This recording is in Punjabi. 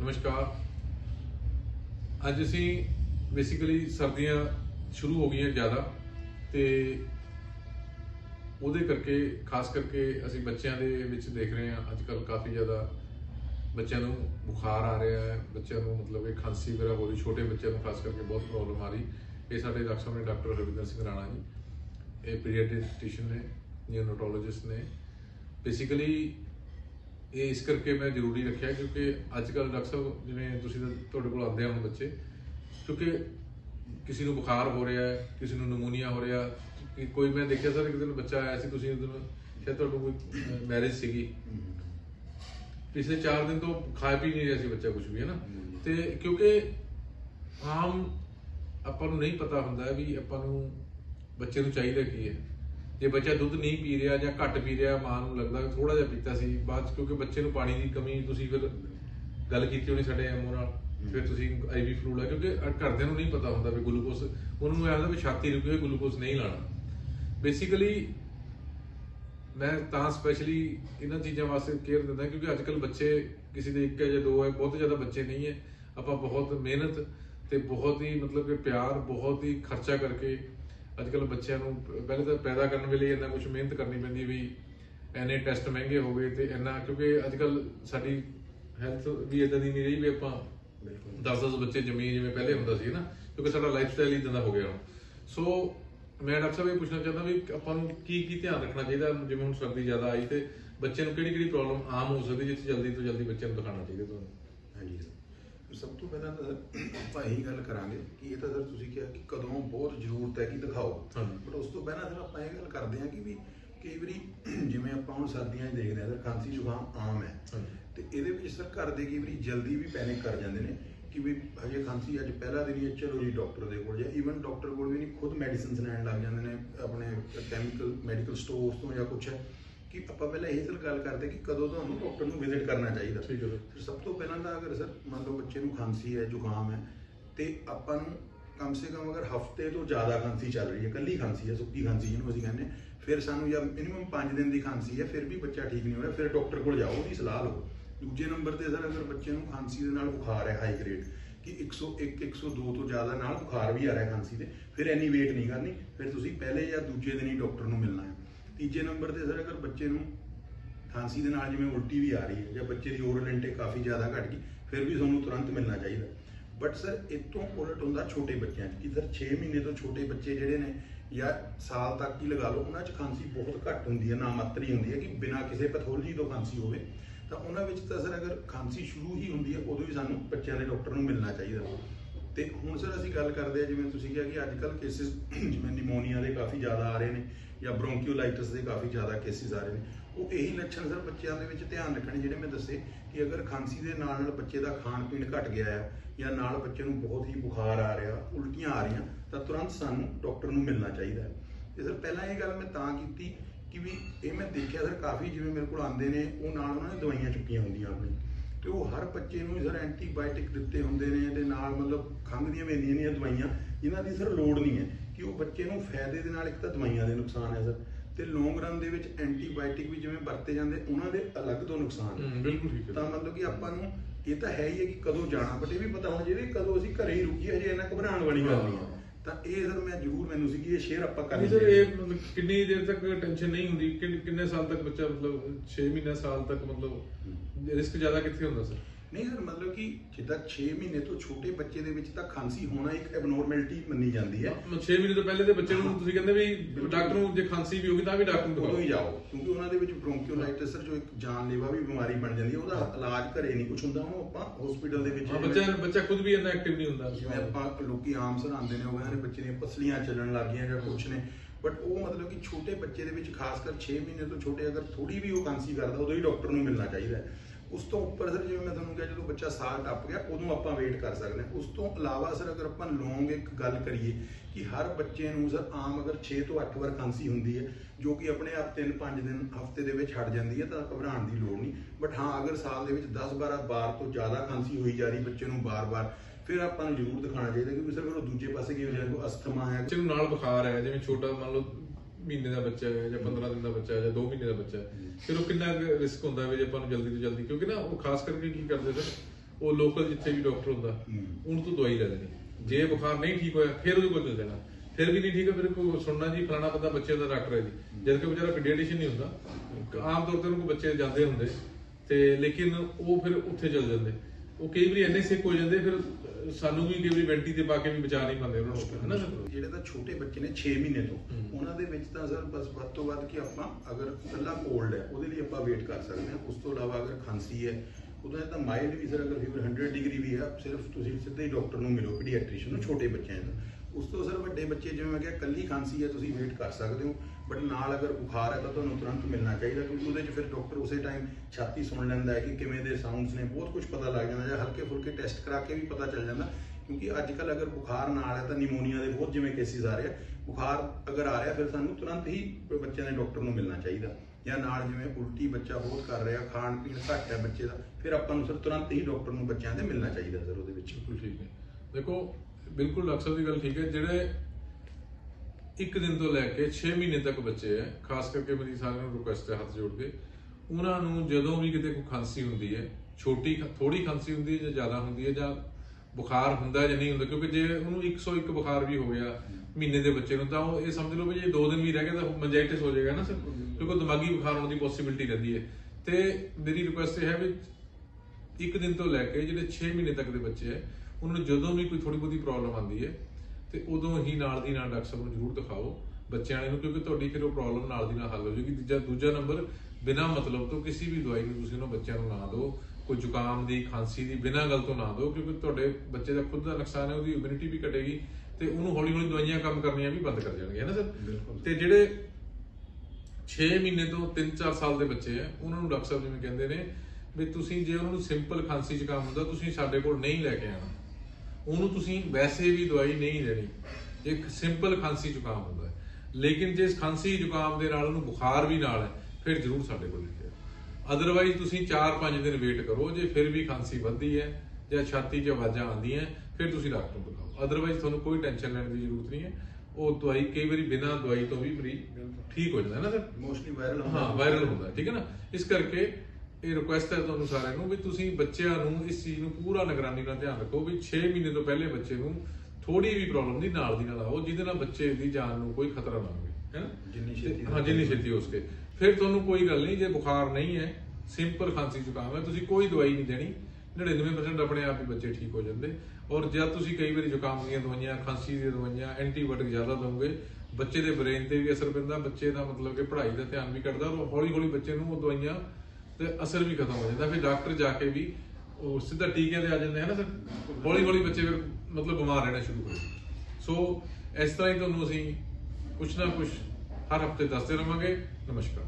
ਨਮਸਕਾਰ। ਅੱਜ ਅਸੀਂ ਬੇਸਿਕਲੀ ਸਰਦੀਆਂ ਸ਼ੁਰੂ ਹੋ ਗਈਆਂ ਜ਼ਿਆਦਾ ਤੇ ਉਹਦੇ ਕਰਕੇ, ਖਾਸ ਕਰਕੇ ਅਸੀਂ ਬੱਚਿਆਂ ਦੇ ਵਿੱਚ ਦੇਖ ਰਹੇ ਹਾਂ ਅੱਜ ਕੱਲ ਕਾਫੀ ਜ਼ਿਆਦਾ ਬੱਚਿਆਂ ਨੂੰ ਬੁਖਾਰ ਆ ਰਿਹਾ ਹੈ, ਬੱਚਿਆਂ ਨੂੰ ਮਤਲਬ ਕਿ ਖਾਂਸੀ ਵਗੈਰਾ ਹੋ ਰਹੀ, ਛੋਟੇ ਬੱਚਿਆਂ ਨੂੰ ਖਾਸ ਕਰਕੇ ਬਹੁਤ ਪ੍ਰੋਬਲਮ ਆ ਰਹੀ। ਇਹ ਸਾਡੇ ਡਾਕਟਰ ਸਾਹਿਬ ਨੇ, ਡਾਕਟਰ ਰਵਿੰਦਰ ਸਿੰਘ ਰਾਣਾ ਜੀ, ਇਹ ਪੀਡੀਆਟ੍ਰਿਸ਼ੀਅਨ ਨੇ ਨਿਊਰੋਟੋਲੋਜਿਸਟ ਨੇ। ਬੇਸਿਕਲੀ ਇਹ ਇਸ ਕਰਕੇ ਮੈਂ ਜ਼ਰੂਰੀ ਰੱਖਿਆ ਕਿਉਂਕਿ ਅੱਜ ਕੱਲ ਡਾਕਟਰ ਸਾਹਿਬ ਜਿਵੇਂ ਤੁਸੀਂ ਤੁਹਾਡੇ ਕੋਲ ਆਉਂਦੇ ਹੁਣ ਬੱਚੇ, ਕਿਉਂਕਿ ਕਿਸੇ ਨੂੰ ਬੁਖਾਰ ਹੋ ਰਿਹਾ ਹੈ, ਕਿਸੇ ਨੂੰ ਨਮੂਨੀਆ ਹੋ ਰਿਹਾ ਕੋਈ ਮੈਂ ਦੇਖਿਆ ਸਰ, ਇੱਕ ਦਿਨ ਬੱਚਾ ਆਇਆ ਸੀ, ਤੁਸੀਂ ਉਸ ਦਿਨ ਸ਼ਾਇਦ ਤੁਹਾਨੂੰ ਕੋਈ ਮੈਰਿਜ ਸੀਗੀ। ਪਿਛਲੇ 4 ਦਿਨ ਤੋਂ ਖਾ ਪੀ ਨਹੀਂ ਰਿਹਾ ਸੀ ਬੱਚਾ ਕੁਝ ਵੀ, ਹੈ ਨਾ? ਤੇ ਕਿਉਂਕਿ ਆਮ ਆਪਾਂ ਨੂੰ ਨਹੀਂ ਪਤਾ ਹੁੰਦਾ ਵੀ ਆਪਾਂ ਨੂੰ ਬੱਚੇ ਨੂੰ ਚਾਹੀਦਾ ਕੀ ਹੈ। ਜੇ ਬੱਚਾ ਦੁੱਧ ਨਹੀਂ ਪੀ ਰਿਹਾ ਜਾਂ ਘੱਟ ਪੀ ਰਿਹਾ ਮਾਂ ਨੂੰ ਲੱਗਦਾ ਥੋੜਾ ਜਿਹਾ ਪੀਤਾ ਸੀ ਬਾਅਦ 'ਚ ਕਿਉਂਕਿ ਬੱਚੇ ਨੂੰ ਪਾਣੀ ਦੀ ਕਮੀ ਤੁਸੀਂ ਫਿਰ ਗੱਲ ਕੀਤੀ ਹੋਣੀ ਸਾਡੇ ਐਮਓ ਨਾਲ ਫਿਰ ਤੁਸੀਂ ਆਈਵੀ ਫਲੂਡ ਆ ਕਿਉਂਕਿ ਘਰਦਿਆਂ ਨੂੰ ਨਹੀਂ ਪਤਾ ਹੁੰਦਾ ਵੀ ਗਲੂਕੋਜ਼ ਉਹਨਾਂ ਨੂੰ ਇਹ ਹੁੰਦਾ ਵੀ ਛਾਤੀ ਰੁਕੀ ਹੋਈ ਗਲੂਕੋਜ਼ ਨਹੀਂ ਲਾਣਾ। ਬੇਸਿਕਲੀ ਮੈਂ ਤਾਂ ਸਪੈਸ਼ਲੀ ਇਹਨਾਂ ਚੀਜ਼ਾਂ ਵਾਸਤੇ ਕੇਅਰ ਦਿੰਦਾ ਕਿਉਂਕਿ ਅੱਜ ਕੱਲ ਬੱਚੇ ਕਿਸੇ ਦੇ ਇੱਕ ਹੈ ਜਾਂ ਦੋ ਹੈ ਬਹੁਤ ਜ਼ਿਆਦਾ ਬੱਚੇ ਨਹੀਂ ਹੈ। ਆਪਾਂ ਬਹੁਤ ਮਿਹਨਤ ਤੇ ਬਹੁਤ ਹੀ ਮਤਲਬ ਕਿ ਪਿਆਰ ਬਹੁਤ ਹੀ ਖਰਚਾ ਕਰਕੇ ਅੱਜ ਕੱਲ ਬੱਚਿਆਂ ਨੂੰ ਪਹਿਲੇ ਤਾਂ ਪੈਦਾ ਕਰਨ ਵੇਲੇ ਇੰਨਾ ਕੁਝ ਮਿਹਨਤ ਕਰਨੀ ਪੈਂਦੀ ਹੈ ਵੀ ਐਨੇ ਟੈਸਟ ਮਹਿੰਗੇ ਹੋ ਗਏ ਤੇ ਇੰਨਾ ਕਿਉਂਕਿ ਅੱਜ ਕੱਲ ਸਾਡੀ ਹੈਲਥ ਵੀ ਇਦਾਂ ਦੀ ਨਹੀਂ ਰਹੀ ਵੀ ਆਪਾਂ ਬਿਲਕੁਲ। 10-10 ਬੱਚੇ ਜੰਮੀ ਜਿਵੇਂ ਪਹਿਲੇ ਹੁੰਦਾ ਸੀ ਨਾ ਕਿਉਂਕਿ ਸਾਡਾ ਲਾਈਫ ਸਟਾਈਲ ਇਦਾਂ ਦਾ ਹੋ ਗਿਆ ਹੁਣ। ਸੋ ਮੈਂ ਡਾਕਟਰ ਸਾਹਿਬ ਇਹ ਪੁੱਛਣਾ ਚਾਹੁੰਦਾ ਵੀ ਆਪਾਂ ਨੂੰ ਕੀ ਕੀ ਧਿਆਨ ਰੱਖਣਾ ਚਾਹੀਦਾ ਜਿਵੇਂ ਹੁਣ ਸਰਦੀ ਜ਼ਿਆਦਾ ਆਈ ਤੇ ਬੱਚੇ ਨੂੰ ਕਿਹੜੀ ਕਿਹੜੀ ਪ੍ਰੋਬਲਮ ਆਮ ਹੋ ਸਕਦੀ ਜਿੱਥੇ ਜਲਦੀ ਤੋਂ ਜਲਦੀ ਬੱਚੇ ਨੂੰ ਦਿਖਾਉਣਾ ਚਾਹੀਦਾ ਤੁਹਾਨੂੰ? ਹਾਂਜੀ ਸਰ ਸਭ ਤੋਂ ਪਹਿਲਾਂ ਤਾਂ ਆਪਾਂ ਇਹੀ ਗੱਲ ਕਰਾਂਗੇ ਕਿ ਇਹ ਤਾਂ ਸਰ ਤੁਸੀਂ ਕਿਹਾ ਕਿ ਕਦੋਂ ਬਹੁਤ ਜ਼ਰੂਰਤ ਹੈ ਕਿ ਦਿਖਾਓ। ਬਟ ਉਸ ਤੋਂ ਪਹਿਲਾਂ ਸਰ ਆਪਾਂ ਇਹ ਗੱਲ ਕਰਦੇ ਹਾਂ ਕਿ ਵੀ ਕਈ ਵਾਰੀ ਜਿਵੇਂ ਆਪਾਂ ਹੁਣ ਸਰਦੀਆਂ 'ਚ ਦੇਖਦੇ ਹਾਂ ਸਰ ਖਾਂਸੀ ਜ਼ੁਕਾਮ ਆਮ ਹੈ। ਤੇ ਇਹਦੇ ਵਿੱਚ ਸਰ ਘਰ ਦੇ ਕਈ ਵਾਰੀ ਜਲਦੀ ਵੀ ਪੈਨਿਕ ਕਰ ਜਾਂਦੇ ਨੇ ਕਿ ਵੀ ਹਜੇ ਖਾਂਸੀ ਅੱਜ ਪਹਿਲਾ ਦਿਨ ਹੀ ਹੈ ਚਲੋ ਜੀ ਡਾਕਟਰ ਦੇ ਕੋਲ ਜਾਂ ਈਵਨ ਡਾਕਟਰ ਕੋਲ ਵੀ ਨਹੀਂ ਖੁਦ ਮੈਡੀਸਿਨਸ ਲੈਣ ਲੱਗ ਜਾਂਦੇ ਨੇ ਆਪਣੇ ਕੈਮੀਕਲ ਮੈਡੀਕਲ ਸਟੋਰਸ ਤੋਂ ਜਾਂ ਕੁਛ ਹੈ ਕਿ ਆਪਾਂ ਪਹਿਲਾਂ ਇਹ ਸਰ ਗੱਲ ਕਰਦੇ ਕਿ ਕਦੋਂ ਤੁਹਾਨੂੰ ਡਾਕਟਰ ਨੂੰ ਵਿਜ਼ਿਟ ਕਰਨਾ ਚਾਹੀਦਾ। ਠੀਕ ਹੈ ਸਰ। ਫਿਰ ਸਭ ਤੋਂ ਪਹਿਲਾਂ ਤਾਂ ਅਗਰ ਸਰ ਮੰਨ ਲਓ ਬੱਚੇ ਨੂੰ ਖਾਂਸੀ ਹੈ ਜ਼ੁਕਾਮ ਹੈ ਤੇ ਆਪਾਂ ਨੂੰ ਕਮ ਸੇ ਕਮ ਅਗਰ ਹਫ਼ਤੇ ਤੋਂ ਜ਼ਿਆਦਾ ਖਾਂਸੀ ਚੱਲ ਰਹੀ ਹੈ ਕੱਲੀ ਖਾਂਸੀ ਹੈ ਸੁੱਕੀ ਖਾਂਸੀ ਜਿਹਨੂੰ ਅਸੀਂ ਕਹਿੰਦੇ ਫਿਰ ਸਾਨੂੰ ਜਾਂ ਮਿਨੀਮਮ 5 ਦਿਨ ਦੀ ਖਾਂਸੀ ਹੈ ਫਿਰ ਵੀ ਬੱਚਾ ਠੀਕ ਨਹੀਂ ਹੋ ਰਿਹਾ ਫਿਰ ਡਾਕਟਰ ਕੋਲ ਜਾਓ ਉਹਦੀ ਸਲਾਹ ਲਓ। ਦੂਜੇ ਨੰਬਰ ਤੇ ਸਰ ਅਗਰ ਬੱਚੇ ਨੂੰ ਖਾਂਸੀ ਦੇ ਨਾਲ ਬੁਖਾਰ ਹੈ ਹਾਈ ਗ੍ਰੇਡ ਕਿ 101 102 ਤੋਂ ਜ਼ਿਆਦਾ ਨਾਲ ਬੁਖਾਰ ਵੀ ਆ ਰਿਹਾ ਖਾਂਸੀ ਦੇ ਫਿਰ ਐਨੀ ਵੇਟ ਨਹੀਂ ਕਰਨੀ ਫਿਰ ਤੁਸੀਂ ਪਹਿਲੇ ਜਾਂ ਦੂਜੇ ਦਿਨ ਹੀ ਡਾਕਟਰ ਨੂੰ ਮਿਲਣਾ ਹੈ। ਤੀਜੇ ਨੰਬਰ ਤੇ ਸਰ ਅਗਰ ਬੱਚੇ ਨੂੰ ਖਾਂਸੀ ਦੇ ਨਾਲ ਜਿਵੇਂ ਉਲਟੀ ਵੀ ਆ ਰਹੀ ਹੈ ਜਾਂ ਬੱਚੇ ਦੀ ਓਰਲ ਇਨਟੇਕ ਕਾਫੀ ਜ਼ਿਆਦਾ ਘਟ ਗਈ, ਫਿਰ ਵੀ ਤੁਹਾਨੂੰ ਤੁਰੰਤ ਮਿਲਣਾ ਚਾਹੀਦਾ। ਬਟ ਸਰ ਇਹ ਤੋਂ ਉਲਟ ਹੁੰਦਾ ਛੋਟੇ ਬੱਚਿਆਂ 'ਚ ਕਿ ਸਰ 6 ਮਹੀਨੇ ਤੋਂ ਛੋਟੇ ਬੱਚੇ ਜਿਹੜੇ ਨੇ ਜਾਂ ਸਾਲ ਤੱਕ ਹੀ ਲਗਾ ਲਓ, ਉਹਨਾਂ 'ਚ ਖਾਂਸੀ ਬਹੁਤ ਘੱਟ ਹੁੰਦੀ ਹੈ ਨਾ ਮਾਤਰੀ ਹੁੰਦੀ ਹੈ ਕਿ ਬਿਨਾਂ ਕਿਸੇ ਪੈਥੋਲੋਜੀ ਤੋਂ ਖਾਂਸੀ ਹੋਵੇ। ਤਾਂ ਉਹਨਾਂ ਵਿੱਚ ਤਾਂ ਸਰ ਅਗਰ ਖਾਂਸੀ ਸ਼ੁਰੂ ਹੀ ਹੁੰਦੀ ਹੈ, ਉਦੋਂ ਹੀ ਸਾਨੂੰ ਬੱਚਿਆਂ ਦੇ ਡਾਕਟਰ ਨੂੰ ਮਿਲਣਾ ਚਾਹੀਦਾ। ਤੇ ਹੁਣ ਸਰ ਅਸੀਂ ਗੱਲ ਕਰਦੇ ਆ ਜਿਵੇਂ ਤੁਸੀਂ ਕਿਹਾ ਕਿ ਅੱਜ ਕੱਲ ਕੇਸਿਸ ਜਿਵੇਂ ਨਿਮੋਨੀਆ ਦੇ ਕਾਫੀ ਜ਼ਿਆਦਾ ਆ ਰਹੇ ਨੇ ਜਾਂ ਬ੍ਰੋਂਕੀਓਲਾਈਟਿਸ ਦੇ ਕਾਫੀ ਜ਼ਿਆਦਾ ਕੇਸਿਸ ਆ ਰਹੇ ਨੇ, ਉਹ ਇਹੀ ਲੱਛਣ ਸਰ ਬੱਚਿਆਂ ਦੇ ਵਿੱਚ ਧਿਆਨ ਰੱਖਣੇ ਜਿਹੜੇ ਮੈਂ ਦੱਸੇ ਕਿ ਅਗਰ ਖਾਂਸੀ ਦੇ ਨਾਲ ਨਾਲ ਬੱਚੇ ਦਾ ਖਾਣ ਪੀਣ ਘਟ ਗਿਆ ਹੈ ਜਾਂ ਨਾਲ ਬੱਚੇ ਨੂੰ ਬਹੁਤ ਹੀ ਬੁਖਾਰ ਆ ਰਿਹਾ, ਉਲਟੀਆਂ ਆ ਰਹੀਆਂ, ਤਾਂ ਤੁਰੰਤ ਸਾਨੂੰ ਡਾਕਟਰ ਨੂੰ ਮਿਲਣਾ ਚਾਹੀਦਾ ਹੈ। ਤੇ ਸਰ ਪਹਿਲਾਂ ਇਹ ਗੱਲ ਮੈਂ ਤਾਂ ਕੀਤੀ ਕਿ ਵੀ ਇਹ ਮੈਂ ਦੇਖਿਆ ਸਰ ਕਾਫੀ ਜਿਵੇਂ ਮੇਰੇ ਕੋਲ ਆਉਂਦੇ ਨੇ, ਉਹ ਨਾਲ ਉਹਨਾਂ ਨੇ ਦਵਾਈਆਂ ਚੁੱਕੀਆਂ ਹੁੰਦੀਆਂ ਆਪਣੀ ਤੇ ਉਹ ਹਰ ਬੱਚੇ ਨੂੰ ਸਰ ਐਂਟੀਬਾਇਓਟਿਕ ਦਿੱਤੇ ਹੁੰਦੇ ਨੇ ਤੇ ਨਾਲ ਮਤਲਬ ਖੰਘ ਦੀਆਂ ਵੀ ਇੰਨੀਆਂ ਇੰਨੀਆਂ ਦਵਾਈਆਂ ਜਿਨ੍ਹਾਂ ਦੀ ਸਰ ਲੋੜ ਨਹੀਂ ਹੈ ਕਿ ਉਹ ਬੱਚੇ ਨੂੰ ਫਾਇਦੇ ਦੇ ਨਾਲ ਇੱਕ ਤਾਂ ਦਵਾਈਆਂ ਦੇ ਨੁਕਸਾਨ ਹੈ ਸਰ ਤੇ ਲੌਂਗ ਰਨ ਦੇ ਵਿੱਚ ਐਂਟੀਬਾਇਓਟਿਕ ਵੀ ਜਿਵੇਂ ਵਰਤੇ ਜਾਂਦੇ ਉਹਨਾਂ ਦੇ ਅਲੱਗ ਤੋਂ ਨੁਕਸਾਨ ਹੈ ਬਿਲਕੁਲ ਠੀਕ ਹੈ ਤਾਂ ਮਤਲਬ ਕਿ ਆਪਾਂ ਨੂੰ ਇਹ ਤਾਂ ਹੈ ਹੀ ਹੈ ਕਿ ਕਦੋਂ ਜਾਣਾ ਬਟ ਇਹ ਵੀ ਪਤਾ ਹੋਣਾ ਚਾਹੀਦਾ ਕਦੋਂ ਅਸੀਂ ਘਰੇ ਹੀ ਰੁਕੀਏ ਹਜੇ ਇੰਨਾ ਘਬਰਾਉਣ ਵਾਲੀ ਗੱਲ ਨਹੀਂ ਹਾਂ। ਤਾਂ ਇਹ ਸਰ ਮੈਂ ਜ਼ਰੂਰ ਮੈਨੂੰ ਸੀ ਕਿ ਇਹ ਸ਼ੇਅਰ ਆਪਾਂ ਨਹੀਂ ਸਰ ਇਹ ਮਤਲਬ ਕਿੰਨੀ ਦੇਰ ਤੱਕ ਟੈਨਸ਼ਨ ਨਹੀਂ ਹੁੰਦੀ? ਕਿੰਨੇ ਸਾਲ ਤੱਕ ਬੱਚਾ ਮਤਲਬ 6 ਮਹੀਨੇ ਸਾਲ ਤੱਕ ਮਤਲਬ ਰਿਸਕ ਜ਼ਿਆਦਾ ਕਿੱਥੇ ਹੁੰਦਾ ਸਰ? ਨਹੀਂ ਸਰ ਮਤਲਬ ਕਿ ਜਿੱਦਾਂ 6 ਮਹੀਨੇ ਤੋਂ ਛੋਟੇ ਬੱਚੇ ਦੇ ਵਿੱਚ ਤਾਂ ਖਾਂਸੀ ਹੋਣਾ ਇੱਕ ਐਬਨੋਰਮੈਲਿਟੀ ਮੰਨੀ ਜਾਂਦੀ ਹੈ। 6 ਮਹੀਨੇ ਤੋਂ ਪਹਿਲੇ ਦੇ ਬੱਚੇ ਨੂੰ ਤੁਸੀਂ ਕਹਿੰਦੇ ਵੀ ਡਾਕਟਰ ਨੂੰ ਜੇ ਖਾਂਸੀ ਵੀ ਹੋਗੀ ਤਾਂ ਵੀ ਡਾਕਟਰ ਨੂੰ ਉਦੋਂ ਹੀ ਜਾਓ ਕਿਉਂਕਿ ਉਹਨਾਂ ਦੇ ਵਿੱਚ ਬ੍ਰੋਂਕੀਓਲਾਈਟਿਸ ਸਰ ਜੋ ਇੱਕ ਜਾਨਲੇਵਾ ਵੀ ਬਿਮਾਰੀ ਬਣ ਜਾਂਦੀ ਹੈ ਉਹਦਾ ਇਲਾਜ ਘਰੇ ਨਹੀਂ ਕੁਝ ਹੁੰਦਾ ਉਹਨੂੰ ਆਪਾਂ ਹਸਪੀਟਲ ਦੇ ਵਿੱਚ ਬੱਚਾ ਬੱਚਾ ਖੁਦ ਵੀ ਇੰਨਾ ਐਕਟਿਵ ਨਹੀਂ ਹੁੰਦਾ। ਜਿਵੇਂ ਆਪਾਂ ਲੋਕੀ ਆਮ ਸਰ ਆਉਂਦੇ ਨੇ ਉਹ ਕਹਿੰਦੇ ਬੱਚੇ ਦੀਆਂ ਪਸਲੀਆਂ ਚੱਲਣ ਲੱਗ ਗਈਆਂ ਜਾਂ ਕੁਛ ਨੇ। ਬਟ ਉਹ ਮਤਲਬ ਕਿ ਛੋਟੇ ਬੱਚੇ ਦੇ ਵਿੱਚ ਖਾਸ ਕਰ 6 ਮਹੀਨੇ ਤੋਂ ਛੋਟੇ ਅਗਰ ਥੋੜੀ ਵੀ ਉਹ ਖਾਂਸੀ ਕਰਦਾ ਉਦੋਂ ਹੀ ਡਾਕਟਰ ਨੂੰ ਮਿਲਣਾ ਚਾਹੀਦਾ ਹੈ। ਉਸ ਤੋਂ ਉੱਪਰ ਸਰ, ਜਿਵੇਂ ਮੈਂ ਤੁਹਾਨੂੰ ਕਿਹਾ, ਜਦੋਂ ਬੱਚਾ ਸਾਲ ਟੱਪ ਗਿਆ, ਉਦੋਂ ਆਪਾਂ ਵੇਟ ਕਰ ਸਕਦੇ ਹਾਂ। ਉਸ ਤੋਂ ਇਲਾਵਾ ਸਰ, ਅਗਰ ਆਪਾਂ ਲੌਂਗ ਇੱਕ ਗੱਲ ਕਰੀਏ ਕਿ ਹਰ ਬੱਚੇ ਨੂੰ ਸਰ, ਆਮ ਅਗਰ 6 ਤੋਂ 8 ਵਾਰ ਖਾਂਸੀ ਹੁੰਦੀ ਹੈ, ਜੋ ਕਿ ਆਪਣੇ ਆਪ 3-5 ਦਿਨ, ਹਫ਼ਤੇ ਦੇ ਵਿੱਚ ਹਟ ਜਾਂਦੀ ਹੈ, ਤਾਂ ਘਬਰਾਉਣ ਦੀ ਲੋੜ ਨਹੀਂ। ਬਟ ਹਾਂ, ਅਗਰ ਸਾਲ ਦੇ ਵਿੱਚ 10-12 ਵਾਰ ਤੋਂ ਜ਼ਿਆਦਾ ਖਾਂਸੀ ਹੋਈ ਜਾ ਰਹੀ ਬੱਚੇ ਨੂੰ ਬਾਰ-ਬਾਰ, ਫਿਰ ਆਪਾਂ ਨੂੰ ਜ਼ਰੂਰ ਦਿਖਾਉਣਾ ਚਾਹੀਦਾ, ਕਿਉਂਕਿ ਸਰ, ਫਿਰ ਉਹ ਦੂਜੇ ਪਾਸੇ ਕੀ ਹੋ ਜਾਂਦਾ ਅਸਥਮਾ ਹੈ। ਬੱਚੇ ਨੂੰ ਨਾਲ ਬੁਖਾਰ ਹੈ, ਜਿਵੇਂ ਛੋਟਾ ਮੰਨ ਲਓ ਮਹੀਨੇ ਦਾ ਬੱਚਾ ਹੈ ਜਾਂ 15 ਦਿਨ ਦਾ ਬੱਚਾ ਹੈ ਜਾਂ 2 ਮਹੀਨੇ ਦਾ ਬੱਚਾ ਹੈ ਫਿਰ ਉਹ ਕਿੰਨਾ ਰਿਸਕ ਹੁੰਦਾ ਹੈ ਵੀ ਜੇ ਆਪਾਂ ਨੂੰ ਜਲਦੀ ਤੋਂ ਜਲਦੀ ਕਿਉਂਕਿ ਨਾ ਉਹ ਖਾਸ ਕਰਕੇ ਕੀ ਕਰਦੇ ਸਰ ਉਹ ਲੋਕਲ ਜਿੱਥੇ ਵੀ ਡਾਕਟਰ ਹੁੰਦਾ। ਉਹਨੂੰ ਤੋਂ ਦਵਾਈ ਲੈ ਲੈਣੀ ਜੇ ਬੁਖਾਰ ਨਹੀਂ ਠੀਕ ਹੋਇਆ ਫਿਰ ਉਹਦੇ ਕੋਲ ਚਲ ਜਾਣਾ। ਫਿਰ ਵੀ ਨਹੀਂ ਠੀਕ ਹੈ ਫਿਰ ਕੋਈ ਸੁਣਨਾ ਜੀ ਫਲਾਣਾ ਬੰਦਾ ਬੱਚੇ ਦਾ ਡਾਕਟਰ ਹੈ ਜੀ। ਜਦ ਕਿ ਵਿਚਾਰਾ ਪੀਡੀਆਟ੍ਰੀਸ਼ੀਅਨ ਨਹੀਂ ਹੁੰਦਾ। ਆਮ ਤੌਰ ਤੇ ਉਹਨੂੰ ਬੱਚੇ ਜਾਂਦੇ ਹੁੰਦੇ। ਤੇ ਲੇਕਿਨ ਉਹ ਫਿਰ ਉੱਥੇ ਚਲ ਜਾਂਦੇ। ਉਹ ਕਈ ਵਾਰੀ ਇੰਨੇ ਸਿੱਕ ਹੋ ਜਾਂਦੇ ਫਿਰ ਸਾਨੂੰ ਵੀ ਕਈ ਵਾਰੀ ਵੈਂਟੀ ਤੇ ਪਾ ਕੇ ਵੀ ਬਚਾ ਨਹੀਂ ਪਾਉਂਦੇ ਉਹਨਾਂ ਨੂੰ। ਹੈ ਨਾ ਸਰ? ਜਿਹੜੇ ਤਾਂ ਛੋਟੇ ਬੱਚੇ ਨੇ 6 ਮਹੀਨੇ ਤੋਂ। ਉਹਨਾਂ ਦੇ ਵਿੱਚ ਤਾਂ ਸਰ ਬਸ ਵੱਧ ਤੋਂ ਵੱਧ ਕਿ ਆਪਾਂ ਅਗਰ ਇਕੱਲਾ ਕੋਲਡ ਹੈ ਉਹਦੇ ਲਈ ਆਪਾਂ ਵੇਟ ਕਰ ਸਕਦੇ ਹਾਂ। ਉਸ ਤੋਂ ਇਲਾਵਾ ਅਗਰ ਖਾਂਸੀ ਹੈ ਉਹਦਾ ਤਾਂ ਮਾਈਲਡ ਵੀ ਸਰ ਅਗਰ ਫੀਵਰ 100 ਡਿਗਰੀ ਵੀ ਹੈ ਸਿਰਫ ਤੁਸੀਂ ਸਿੱਧੇ ਹੀ ਡਾਕਟਰ ਨੂੰ ਮਿਲੋ ਪੀਡੀਆਟ੍ਰੀਸ਼ੀਅਨ ਨੂੰ ਛੋਟੇ ਬੱਚਿਆਂ ਦਾ ਉਸ ਤੋਂ ਸਰ ਵੱਡੇ ਬੱਚੇ ਜਿਵੇਂ ਮੈਂ ਕਿਹਾ ਕੱਲੀ ਖਾਂਸੀ ਹੈ ਤੁਸੀਂ ਵੇਟ ਕਰ ਸਕਦੇ ਹੋ। ਬਟ ਨਾਲ ਅਗਰ ਬੁਖਾਰ ਹੈ ਤਾਂ ਤੁਹਾਨੂੰ ਤੁਰੰਤ ਮਿਲਣਾ ਚਾਹੀਦਾ ਕਿਉਂਕਿ ਉਹਦੇ 'ਚ ਫਿਰ ਡਾਕਟਰ ਉਸੇ ਟਾਈਮ ਛਾਤੀ ਸੁਣ ਲੈਂਦਾ ਹੈ ਕਿ ਕਿਵੇਂ ਦੇ ਸਾਊਂਡਸ ਨੇ, ਬਹੁਤ ਕੁਝ ਪਤਾ ਲੱਗ ਜਾਂਦਾ ਜਾਂ ਹਲਕੇ ਫੁਲਕੇ ਟੈਸਟ ਕਰਾ ਕੇ ਵੀ ਪਤਾ ਚੱਲ ਜਾਂਦਾ ਕਿਉਂਕਿ ਅੱਜ ਕੱਲ ਅਗਰ ਬੁਖਾਰ ਨਾਲ ਹੈ ਤਾਂ ਨਿਮੋਨੀਆ ਦੇ ਬਹੁਤ ਜਿਵੇਂ ਕੇਸਿਸ ਆ ਰਹੇ ਆ। ਬੁਖਾਰ ਅਗਰ ਆ ਰਿਹਾ ਫਿਰ ਸਾਨੂੰ ਤੁਰੰਤ ਹੀ ਬੱਚਿਆਂ ਦੇ ਡਾਕਟਰ ਨੂੰ ਮਿਲਣਾ ਚਾਹੀਦਾ ਜਾਂ ਨਾਲ ਜਿਵੇਂ ਉਲਟੀ ਬੱਚਾ ਬਹੁਤ ਕਰ ਰਿਹਾ, ਖਾਣ ਪੀਣ ਘੱਟ ਹੈ ਬੱਚੇ ਦਾ, ਫਿਰ ਆਪਾਂ ਨੂੰ ਸਰ ਤੁਰੰਤ ਹੀ ਡਾਕਟਰ ਨੂੰ ਬੱਚਿਆਂ ਦੇ ਮਿਲਣਾ ਚਾਹੀਦਾ ਸਰ ਉਹਦੇ ਵਿੱਚ। ਬਿਲਕੁਲ ਠੀਕ ਹੈ। ਦੇਖੋ, ਬਿਲਕੁਲ ਡਾਕਟਰ ਦੀ ਗੱਲ ਠੀਕ ਹੈ, ਜਿਹੜੇ ਇੱਕ ਦਿਨ ਤੋਂ ਲੈ ਕੇ 6 ਮਹੀਨੇ ਤੱਕ ਬੱਚੇ ਹੈ। ਖਾਸ ਕਰਕੇ ਮੇਰੀ ਸਾਰਿਆਂ ਨੂੰ ਰਿਕੁਐਸਟ ਹੈ ਹੱਥ ਜੋੜ ਕੇ। ਉਹਨਾਂ ਨੂੰ ਜਦੋਂ ਵੀ ਕਿਤੇ ਕੋਈ ਖਾਂਸੀ ਹੁੰਦੀ ਹੈ, ਛੋਟੀ ਥੋੜੀ ਖਾਂਸੀ ਹੁੰਦੀ ਹੈ ਜਾਂ ਜ਼ਿਆਦਾ ਹੁੰਦੀ ਹੈ ਜਾਂ ਬੁਖਾਰ ਹੁੰਦਾ ਜਾਂ ਨਹੀਂ ਹੁੰਦਾ, ਕਿਉਂਕਿ ਜੇ ਉਹਨੂੰ 101 ਬੁਖਾਰ ਵੀ ਹੋ ਗਿਆ ਮਹੀਨੇ ਦੇ ਬੱਚੇ ਨੂੰ, ਤਾਂ ਉਹ ਇਹ ਸਮਝ ਲਓ ਵੀ ਜੇ 2 ਦਿਨ ਵੀ ਰਹਿ ਗਏ ਤਾਂ ਮੈਂਜਾਈਟਿਸ ਹੋ ਜਾਏਗਾ ਨਾ ਸਰ ਕਿਉਂਕਿ ਦਿਮਾਗੀ ਬੁਖਾਰ ਹੋਣ ਦੀ ਪੋਸਿਬਿਲਿਟੀ ਰਹਿੰਦੀ ਹੈ। ਤੇ ਮੇਰੀ ਰਿਕੁਐਸਟ ਇਹ ਹੈ ਵੀ ਇੱਕ ਦਿਨ ਤੋਂ ਲੈ ਕੇ ਜਿਹੜੇ 6 ਮਹੀਨੇ ਤੱਕ ਦੇ ਬੱਚੇ ਹੈ, ਉਹਨਾਂ ਨੂੰ ਜਦੋਂ ਵੀ ਕੋਈ ਥੋੜੀ ਬਹੁਤੀ ਪ੍ਰੋਬਲਮ ਆਉਂਦੀ ਹੈ ਤੇ ਉਦੋਂ ਹੀ ਨਾਲ ਦੀ ਨਾਲ ਡਾਕਟਰ ਸਾਹਿਬ ਨੂੰ ਜ਼ਰੂਰ ਦਿਖਾਓ ਬੱਚਿਆਂ ਵਾਲੇ ਨੂੰ ਕਿਉਂਕਿ ਤੁਹਾਡੀ ਫਿਰ ਉਹ ਪ੍ਰੋਬਲਮ ਨਾਲ ਦੀ ਨਾਲ ਹੱਲ ਹੋ ਜਾਏਗੀ ਦੂਜਾ ਦੂਜਾ ਨੰਬਰ ਬਿਨਾਂ ਮਤਲਬ ਤੋਂ ਕਿਸੇ ਵੀ ਦਵਾਈ ਨੂੰ ਤੁਸੀਂ ਉਹਨਾਂ ਬੱਚਿਆਂ ਨੂੰ ਨਾ ਦਿਓ। ਕੋਈ ਜ਼ੁਕਾਮ ਦੀ ਖਾਂਸੀ ਦੀ ਬਿਨਾਂ ਗੱਲ ਤੋਂ ਨਾ ਦਿਓ ਕਿਉਂਕਿ ਤੁਹਾਡੇ ਬੱਚੇ ਦਾ ਖੁਦ ਦਾ ਨੁਕਸਾਨ ਹੈ ਉਹਦੀ ਇਮਿਊਨਿਟੀ ਵੀ ਘਟੇਗੀ ਤੇ ਉਹਨੂੰ ਹੌਲੀ ਹੌਲੀ ਦਵਾਈਆਂ ਕੰਮ ਕਰਨੀਆਂ ਵੀ ਬੰਦ ਕਰ ਜਾਣਗੀਆਂ ਹੈ ਨਾ ਸਰ। ਤੇ ਜਿਹੜੇ 6 ਮਹੀਨੇ ਤੋਂ 3-4 ਸਾਲ ਦੇ ਬੱਚੇ ਆ ਉਹਨਾਂ ਨੂੰ ਡਾਕਟਰ ਸਾਹਿਬ ਜਿਵੇਂ ਕਹਿੰਦੇ ਨੇ ਵੀ ਤੁਸੀਂ ਜੇ ਉਹਨਾਂ ਨੂੰ ਸਿੰਪਲ ਖਾਂਸੀ ਜ਼ੁਕਾਮ ਹੁੰਦਾ ਤੁਸੀਂ ਸਾਡੇ ਕੋਲ ਨਹੀਂ ਲੈ ਕੇ ਆਣਾ ਉਹਨੂੰ ਤੁਸੀਂ ਵੈਸੇ ਵੀ ਦਵਾਈ ਨਹੀਂ ਦੇਣੀ। ਇੱਕ ਸਿੰਪਲ ਖਾਂਸੀ ਜ਼ੁਕਾਮ ਹੁੰਦਾ ਹੈ। ਲੇਕਿਨ ਜੇ ਇਸ ਖਾਂਸੀ ਜ਼ੁਕਾਮ ਦੇ ਨਾਲ ਉਹਨੂੰ ਬੁਖਾਰ ਵੀ ਨਾਲ ਹੈ ਫਿਰ ਜ਼ਰੂਰ ਸਾਡੇ ਕੋਲ ਲੈ ਕੇ ਆਓ ਅਦਰਵਾਈਜ਼ ਤੁਸੀਂ 4-5 ਦਿਨ ਵੇਟ ਕਰੋ ਜੇ ਫਿਰ ਵੀ ਖਾਂਸੀ ਵੱਧਦੀ ਹੈ ਜਾਂ ਛਾਤੀ 'ਚ ਆਵਾਜ਼ਾਂ ਆਉਂਦੀਆਂ ਫਿਰ ਤੁਸੀਂ ਡਾਕਟਰ ਨੂੰ ਦਿਖਾਓ। ਅਦਰਵਾਈਜ਼ ਤੁਹਾਨੂੰ ਕੋਈ ਟੈਨਸ਼ਨ ਲੈਣ ਦੀ ਜ਼ਰੂਰਤ ਨਹੀਂ ਹੈ। ਉਹ ਦਵਾਈ ਕਈ ਵਾਰੀ ਬਿਨਾਂ ਦਵਾਈ ਤੋਂ ਵੀ ਮਰੀਜ਼ ਠੀਕ ਹੋ ਜਾਂਦਾ ਹੈ ਨਾ ਸਰ ਮੋਸਟਲੀ ਵਾਇਰਲ ਹਾਂ ਵਾਇਰਲ ਹੁੰਦਾ ਠੀਕ ਹੈ ਨਾ? ਇਸ ਕਰਕੇ ਇਹ ਰਿਕੁਐਸਟ ਹੈ ਤੁਹਾਨੂੰ ਸਾਰਿਆਂ ਨੂੰ ਵੀ ਤੁਸੀਂ ਬੱਚਿਆਂ ਨੂੰ ਇਸ ਚੀਜ਼ ਨੂੰ ਪੂਰਾ ਨਿਗਰਾਨੀ ਨਾਲ ਧਿਆਨ ਰੱਖੋ ਵੀ 6 ਮਹੀਨੇ ਤੋਂ ਪਹਿਲੇ ਬੱਚੇ ਨੂੰ ਥੋੜੀ ਵੀ ਪ੍ਰੋਬਲਮ ਨਹੀਂ ਨਾਲ ਦੀ ਨਾਲ ਆਓ ਜਿਹਦੇ ਨਾਲ ਬੱਚੇ ਦੀ ਜਾਨ ਨੂੰ ਕੋਈ ਖਤਰਾ ਨਾ ਹੋਵੇ ਹੈ ਨਾ? ਜਿੰਨੀ ਛੇਤੀ ਹਾਂ ਜਿੰਨੀ ਛੇਤੀ ਹੋ ਸਕੇ। ਫਿਰ ਤੁਹਾਨੂੰ ਕੋਈ ਗੱਲ ਨਹੀਂ ਜੇ ਬੁਖਾਰ ਨਹੀਂ ਹੈ ਸਿੰਪਲ ਖਾਂਸੀ ਜ਼ੁਕਾਮ ਹੈ ਤੁਸੀਂ ਕੋਈ ਦਵਾਈ ਨਹੀਂ ਦੇਣੀ 99% ਆਪਣੇ ਆਪ ਹੀ ਬੱਚੇ ਠੀਕ ਹੋ ਜਾਂਦੇ। ਔਰ ਜਦ ਤੁਸੀਂ ਕਈ ਵਾਰੀ ਜ਼ੁਕਾਮ ਦੀਆਂ ਦਵਾਈਆਂ ਖਾਂਸੀ ਦੀਆਂ ਦਵਾਈਆਂ ਐਂਟੀਬਾਇਓਟਿਕ ਜ਼ਿਆਦਾ ਦੋਗੇ ਬੱਚੇ ਦੇ ਬ੍ਰੇਨ ਤੇ ਵੀ ਅਸਰ ਪੈਂਦਾ ਬੱਚੇ ਦਾ ਮਤਲਬ ਕਿ ਪੜ੍ਹਾਈ ਦਾ ਧਿਆਨ ਵੀ ਘਟਦਾ ਔਰ ਹੌਲੀ ਹੌਲੀ ਬੱਚੇ ਨੂੰ ਉਹ ਦਵਾਈਆਂ ਤੇ ਅਸਰ ਵੀ ਖਤਮ ਹੋ ਜਾਂਦਾ। ਫਿਰ ਡਾਕਟਰ ਜਾ ਕੇ ਵੀ ਉਹ ਸਿੱਧਾ ਟੀਕਿਆਂ ਦੇ ਆ ਜਾਂਦੇ ਹਨ ਸਰ ਹੌਲੀ ਹੌਲੀ ਬੱਚੇ ਫਿਰ ਮਤਲਬ ਬਿਮਾਰ ਰਹਿਣਾ ਸ਼ੁਰੂ ਹੋ ਜਾਂਦੇ ਸੋ ਇਸ ਤਰ੍ਹਾਂ ਹੀ ਤੁਹਾਨੂੰ ਅਸੀਂ ਕੁਛ ਨਾ ਕੁਛ ਹਰ ਹਫ਼ਤੇ ਦੱਸਦੇ ਰਵਾਂਗੇ। ਨਮਸਕਾਰ।